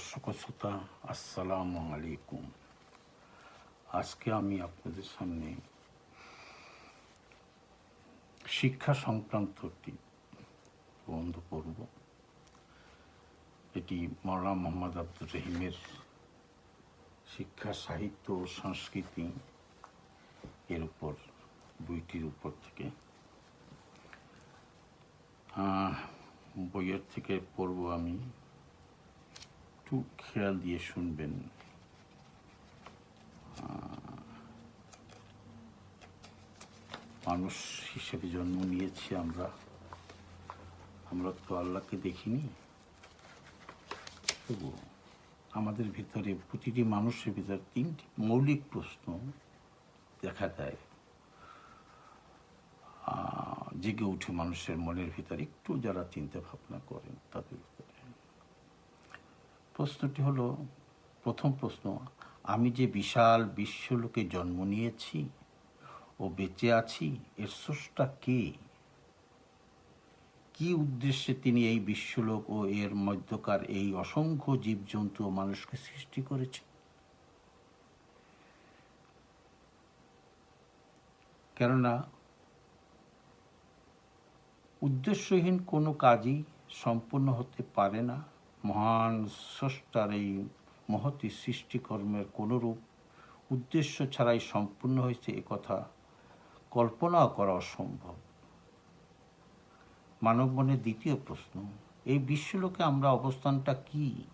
দর্শক শ্রোতা আসসালামু আলাইকুম। আজকে আমি আপনাদের সামনে শিক্ষা সংক্রান্ত একটি প্রবন্ধ পড়ব এটি মৌলানা মোহাম্মদ আব্দুর রহিমের শিক্ষা, সাহিত্য ও সংস্কৃতি এর উপর, বইটির উপর থেকে। বইয়ের থেকে পড়ব আমি। একটু খেয়াল দিয়ে শুনবেন। মানুষ হিসেবে জন্ম নিয়েছি আমরা। আমরা তো আল্লাহকে দেখিনি। তবু আমাদের ভিতরে প্রতিটি মানুষের ভিতরে তিনটি মৌলিক প্রশ্ন দেখা দেয়। জেগে উঠে মানুষের মনের ভিতরে একটু যারা চিন্তা ভাবনা করেন তাদের ভিতরে। প্রশ্নটি হলো, প্রথম প্রশ্ন, আমি যে বিশাল বিশ্বলোকে জন্ম নিয়েছি ও বেঁচে আছি, এর স্রষ্টা কে? কি উদ্দেশ্যে তিনি এই বিশ্বলোক ও এর মধ্যকার এই অসংখ্য জীবজন্তু ও মানুষকে সৃষ্টি করেছেন? কেননা, উদ্দেশ্যহীন কোনো কাজই সম্পূর্ণ হতে পারে না। মহান স্রষ্টার এই মহতি সৃষ্টিকর্মের কোনো রূপ উদ্দেশ্য ছাড়াই সম্পূর্ণ হয়েছে কথা কল্পনাও করা অসম্ভব। মানব মনের দ্বিতীয় প্রশ্ন, এই বিশ্বলোকে আমরা অবস্থানটা কি?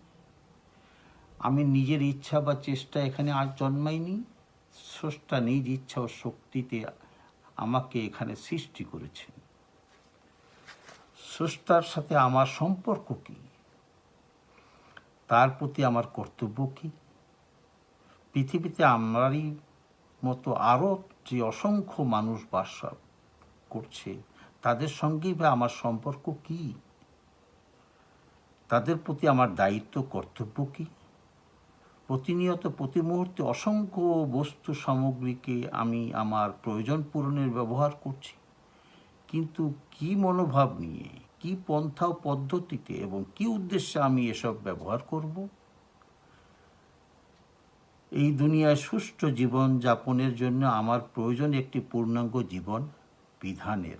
আমি নিজের ইচ্ছা বা চেষ্টা এখানে আর জন্মাইনি, স্রষ্টা নিজ ইচ্ছা ও শক্তিতে আমাকে এখানে সৃষ্টি করেছেন। স্রষ্টার সাথে আমার সম্পর্ক কি? তার প্রতি আমার কর্তব্য কী? পৃথিবীতে আমারই মতো আরও যে অসংখ্য মানুষ বাস করছে, তাদের সঙ্গেই বা আমার সম্পর্ক কি? তাদের প্রতি আমার দায়িত্ব, কর্তব্য কি? প্রতিনিয়ত প্রতি মুহূর্তে অসংখ্য বস্তু সামগ্রীকে আমি আমার প্রয়োজন পূরণের ব্যবহার করছি। কিন্তু কি মনোভাব নিয়ে কি পন্থা ও পদ্ধতিতে এবং কি উদ্দেশ্যে আমি এসব ব্যবহার করব? এই দুনিয়ায় সুষ্ঠু জীবন যাপনের জন্য আমার প্রয়োজন একটি পূর্ণাঙ্গ জীবন বিধানের।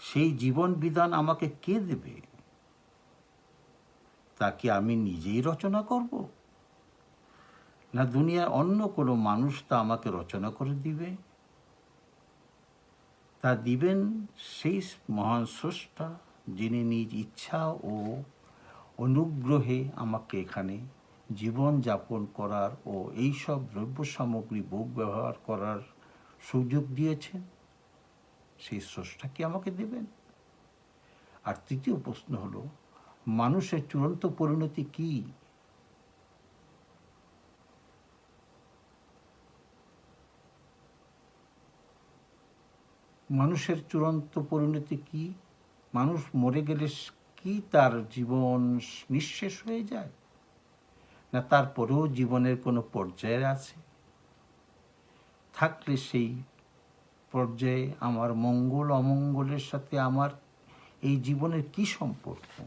সেই জীবন বিধান আমাকে কে দেবে? তা কি আমি নিজেই রচনা করব? না দুনিয়ার অন্য কোনো মানুষ তা আমাকে রচনা করে দিবে? তা দিবেন সেই মহান স্রষ্টা, যিনি নিজ ইচ্ছা ও অনুগ্রহে আমাকে এখানে জীবন যাপন করার ও এইসব দ্রব্য সামগ্রী ভোগ ব্যবহার করার সুযোগ দিয়েছেন। সেই স্রষ্টা কি আমাকে দেবেন? আর তৃতীয় প্রশ্ন হলো, মানুষের চূড়ান্ত পরিণতি কি? মানুষের চূড়ান্ত পরিণতি কি? মানুষ মরে গেলে কি তার জীবন নিঃশেষ হয়ে যায়? না তারপরেও জীবনের কোনো পর্যায়ে আছে? থাকলে সেই পর্যায়ে আমার মঙ্গল, অমঙ্গলের সাথে আমার এই জীবনের কি সম্পর্ক?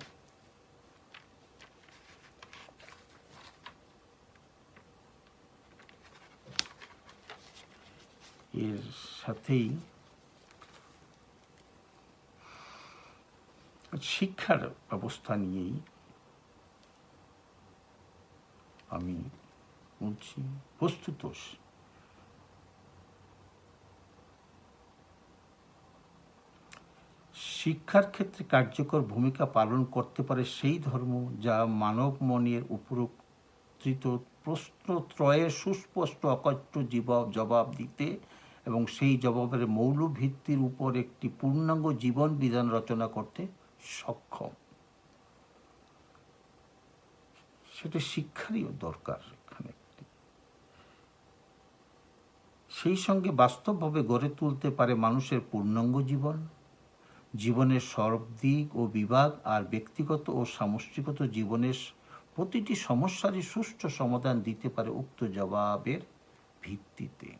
এর সাথেই শিক্ষার ব্যবস্থা নিয়েই আমি বলছি বস্তুত শিক্ষার ক্ষেত্রে কার্যকর ভূমিকা পালন করতে পারে সেই ধর্ম যা মানব মনের উপরোক্ত প্রশ্নত্রয়ের সুস্পষ্ট অকট্য জবাব দিতে এবং সেই জবাবের মৌল ভিত্তির উপর একটি পূর্ণাঙ্গ জীবন বিধান রচনা করতে সক্ষম। সেটা শিক্ষারই দরকার সেই সঙ্গে বাস্তবভাবে গড়ে তুলতে পারে মানুষের পূর্ণাঙ্গ জীবন, জীবনের সব দিক ও বিভাগ আর ব্যক্তিগত ও সামষ্টিগত জীবনের প্রতিটি সমস্যারই সুষ্ঠু সমাধান দিতে পারে উক্ত জবাবের ভিত্তিতে।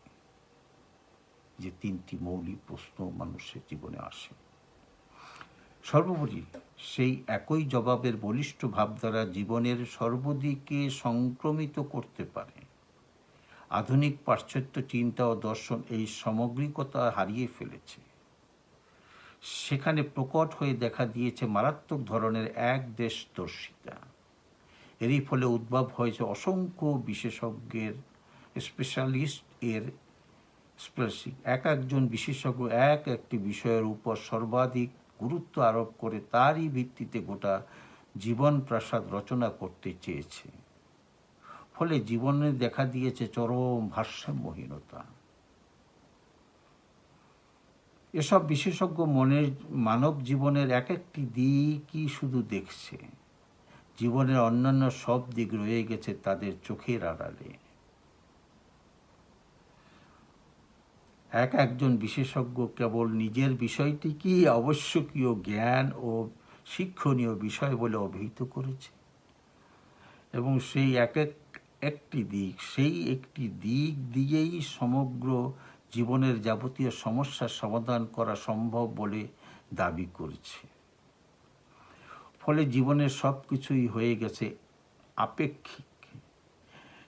যে তিনটি মৌলিক প্রশ্ন মানুষের জীবনে আসে। সর্বোপরি সেই একই জবাবের বলিষ্ঠ ভাবধারা জীবনের সর্বদিকে সংক্রমিত করতে পারে। আধুনিক পাশ্চাত্য চিন্তা ও দর্শন এই সামগ্রিকতা হারিয়ে ফেলেছে। সেখানে প্রকট হয়ে দেখা দিয়েছে মারাত্মক ধরনের এক দেশদর্শিতা। এরই ফলে উদ্ভব হয়েছে অসংখ্য বিশেষজ্ঞের স্পেশালিস্ট এর এক একজন বিশেষজ্ঞ এক একটি বিষয়ের উপর সর্বাধিক গুরুত্ব আরোপ করে তারই ভিত্তিতে গোটা জীবন প্রাসাদ রচনা করতে চেয়েছে। ফলে জীবনে দেখা দিয়েছে চরম ভারসাম্যহীনতা। এসব বিশেষজ্ঞ মনের, মানব জীবনের এক একটি দিকই শুধু দেখছে। জীবনের অন্যান্য সব দিক রয়ে গেছে তাদের চোখের আড়ালে। এক একজন বিশেষজ্ঞ কেবল নিজের বিষয়টিকেই আবশ্যকীয় জ্ঞান ও শিক্ষণীয় বিষয় বলে অভিহিত করেছে। এবং সেই এক এক, একটি দিক, সেই একটি দিক দিয়েই সমগ্র জীবনের যাবতীয় সমস্যার সমাধান করা সম্ভব বলে দাবি করেছে। ফলে জীবনের সব কিছুই হয়ে গেছে আপেক্ষিক।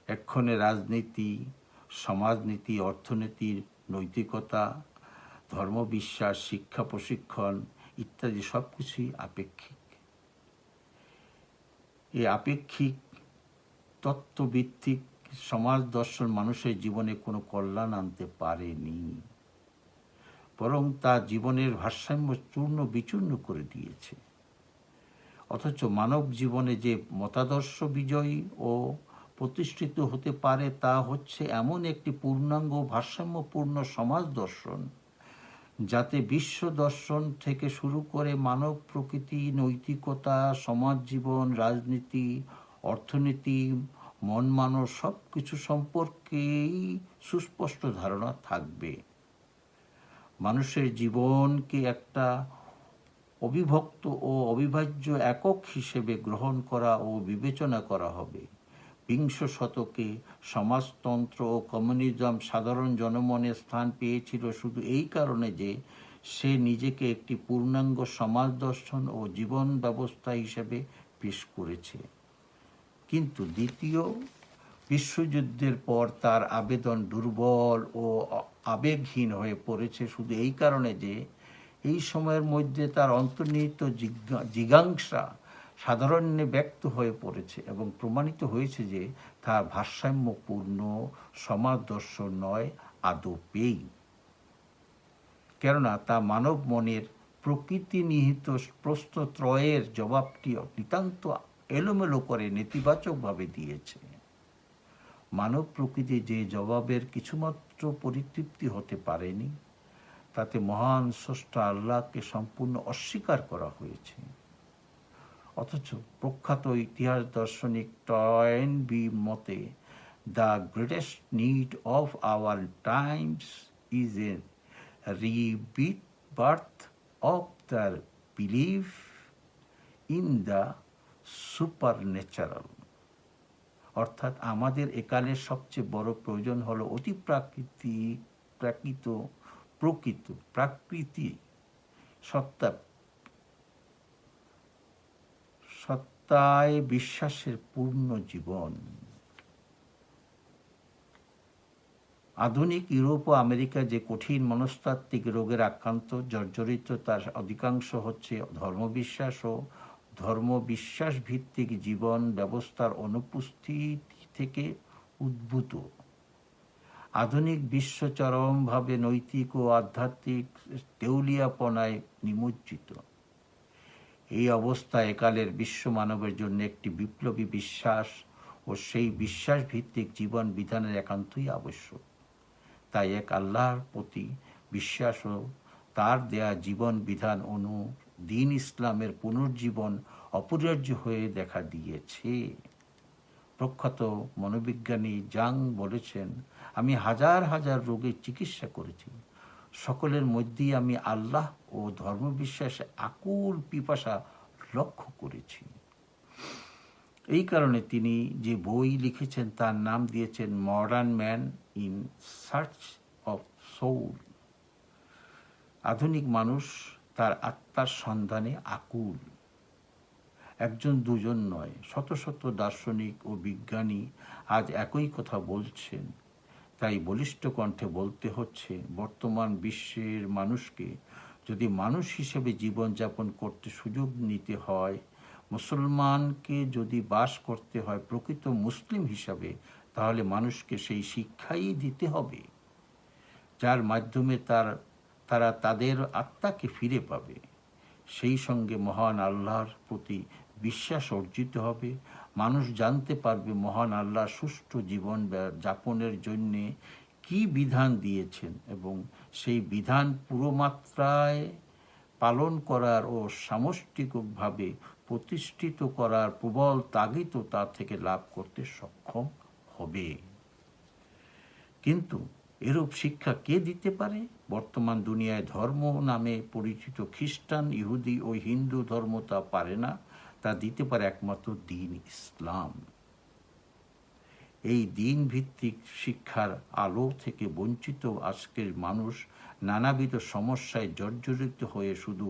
এক্ষণে রাজনীতি, সমাজনীতি, অর্থনীতির নৈতিকতা ধর্মবিশ্বাস শিক্ষা প্রশিক্ষণ ইত্যাদি সব কিছুই আপেক্ষিক। এই আপেক্ষিক তত্ত্বভিত্তিক সমাজ দর্শন মানুষের জীবনে কোনো কল্যাণ আনতে পারেনি, বরং তা জীবনের ভারসাম্য চূর্ণ বিচূর্ণ করে দিয়েছে। অথচ মানব জীবনে যে মতাদর্শ বিজয়ী ও প্রতিষ্ঠিত হতে পারে তা হচ্ছে এমন একটি পূর্ণাঙ্গ ভারসাম্যপূর্ণ সমাজ দর্শন, যাতে বিশ্ব দর্শন থেকে শুরু করে মানব প্রকৃতি, নৈতিকতা, সমাজ জীবন, রাজনীতি, অর্থনীতি, মন মানব সব কিছু সম্পর্কেই সুস্পষ্ট ধারণা থাকবে। মানুষের জীবনকে একটা অবিভক্ত ও অবিভাজ্য একক হিসেবে গ্রহণ করা ও বিবেচনা করা হবে। বিংশ শতকে সমাজতন্ত্র ও কমিউনিজম সাধারণ জনমনে স্থান পেয়েছিল শুধু এই কারণে যে সে নিজেকে একটি পূর্ণাঙ্গ সমাজ দর্শন ও জীবন ব্যবস্থা হিসেবে পেশ করেছে। কিন্তু দ্বিতীয় বিশ্বযুদ্ধের পর তার আবেদন দুর্বল ও আবেগহীন হয়ে পড়েছে শুধু এই কারণে যে এই সময়ের মধ্যে তার অন্তর্নিহিত জিজ্ঞাংসা সাধারণ্যে ব্যক্ত হয়ে পড়েছে এবং প্রমাণিত হয়েছে যে তার ভারসাম্যপূর্ণ সমাজ দর্শন নয় আদপেই কেননা তা মানব মনের প্রকৃতি নিহিত প্রশ্নত্রয়ের জবাবটি নিতান্ত এলোমেলো করে নেতিবাচকভাবে দিয়েছে। মানব প্রকৃতি যে জবাবের কিছুমাত্র পরিতৃপ্তি হতে পারেনি, তাতে মহান স্রষ্টা আল্লাহকে সম্পূর্ণ অস্বীকার করা হয়েছে। অথচ প্রখ্যাত ইতিহাস দার্শনিক টয়েন বি মতে the greatest need of our times is a rebirth of the believe in the supernatural অর্থাৎ আমাদের একালের সবচেয়ে বড় প্রয়োজন হলো অতি প্রাকৃতিক প্রাকৃত, প্রকৃত, প্রাকৃতি সত্তা সত্তায় বিশ্বাসের পূর্ণ জীবন। আধুনিক ইউরোপ ও আমেরিকা যে কঠিন মনস্তাত্ত্বিক রোগের আক্রান্ত, জর্জরিত, তার অধিকাংশ হচ্ছে ধর্মবিশ্বাস ও ধর্মবিশ্বাস ভিত্তিক জীবন ব্যবস্থার অনুপস্থিতি থেকে উদ্ভূত। আধুনিক বিশ্ব চরমভাবে নৈতিক ও আধ্যাত্মিক দেউলিয়াপনায় নিমজ্জিত। এই অবস্থা একালের বিশ্ব মানবের জন্য একটি বিপ্লবী বিশ্বাস ও সেই বিশ্বাস ভিত্তিক জীবন বিধানের একান্তই আবশ্যক। তাই এক আল্লাহর প্রতি বিশ্বাস ও তার দেয়া জীবন বিধান অনু দিন ইসলামের পুনর্জীবন অপরিহার্য হয়ে দেখা দিয়েছে। প্রখ্যাত মনোবিজ্ঞানী জাং বলেছেন, আমি হাজার হাজার রোগের চিকিৎসা করেছি। সকলের মধ্যেই আমি আল্লাহ ও ধর্মবিশ্বাসে আকুল পিপাসা লক্ষ্য করেছি। এই কারণে তিনি যে বই লিখেছেন তার নাম দিয়েছেন modern man in search of soul আধুনিক মানুষ তার আত্মার সন্ধানে আকুল। একজন দুজন নয়, শত শত দার্শনিক ও বিজ্ঞানী আজ একই কথা বলছেন। তাই বলিষ্ঠ কণ্ঠে বলতে হচ্ছে, বর্তমান বিশ্বের মানুষকে যদি মানুষ হিসেবে জীবনযাপন করতে সুযোগ নিতে হয়, মুসলমানকে যদি বাস করতে হয় প্রকৃত মুসলিম হিসাবে, তাহলে মানুষকে সেই শিক্ষাই দিতে হবে, যার মাধ্যমে তার, তারা তাদের আত্মাকে ফিরে পাবে। সেই সঙ্গে মহান আল্লাহর প্রতি বিশ্বাস অর্জিত হবে। মানুষ জানতে পারবে মহান আল্লাহ সুষ্ঠু জীবন যাপনের জন্যে কি বিধান দিয়েছেন এবং সেই বিধান পুরোমাত্রায় পালন করার ও সামষ্টিকভাবে প্রতিষ্ঠিত করার প্রবল তাগিদও তার থেকে লাভ করতে সক্ষম হবে। কিন্তু এরূপ শিক্ষা কে দিতে পারে? বর্তমান দুনিয়ায় ধর্ম নামে পরিচিত খ্রিস্টান, ইহুদি ও হিন্দু ধর্ম তা পারে না। তা দিতে পারে একমাত্র দিন ইসলাম। এই দিন ভিত্তিক শিক্ষার আলো থেকে বঞ্চিত আজকের মানুষ নানাবিধ সমস্যায় জর্জরিত হয়ে শুধু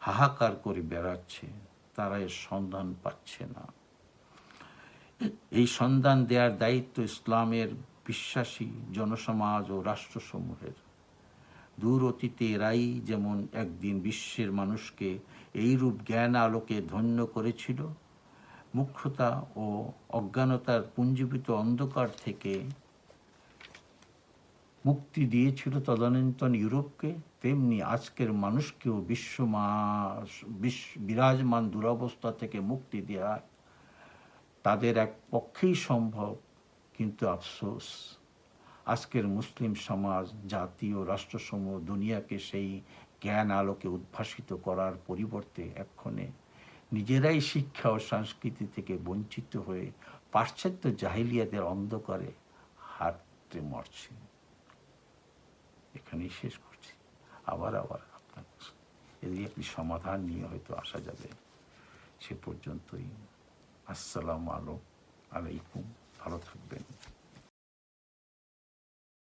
হাহাকার করে বেড়াচ্ছে, তারা এর সন্ধান পাচ্ছে না। এই সন্ধান দেওয়ার দায়িত্ব ইসলামের বিশ্বাসী জনসমাজ ও রাষ্ট্রসমূহের। দূর অতীতে এরাই যেমন একদিন বিশ্বের মানুষকে এইরূপ জ্ঞান আলোকে ধন্য করেছিল। মুখ্যতা ও অজ্ঞানতার পুঞ্জীবিত অন্ধকার থেকে মুক্তি দিয়েছিল তদানীন্তন ইউরোপকে। তেমনি আজকের মানুষকেও বিশ্ব বিশ্ব বিরাজমান দুরবস্থা থেকে মুক্তি দেওয়া তাদের এক পক্ষেই সম্ভব, কিন্তু আফসোস। আজকের মুসলিম সমাজ, জাতি ও রাষ্ট্রসমূহ দুনিয়াকে সেই জ্ঞান আলোকে উদ্ভাসিত করার পরিবর্তে এক্ষণে নিজেরাই শিক্ষা ও সংস্কৃতি থেকে বঞ্চিত হয়ে পাশ্চাত্য জাহিলিয়াদের অন্ধকারে হাতে মরছে এখানেই শেষ করছি। আবার আবার আপনার এদিকে একটি সমাধান নিয়ে হয়তো আসা যাবে। সে পর্যন্তই। আসসালামু আলো আলাইকুম। ভালো থাকবেন।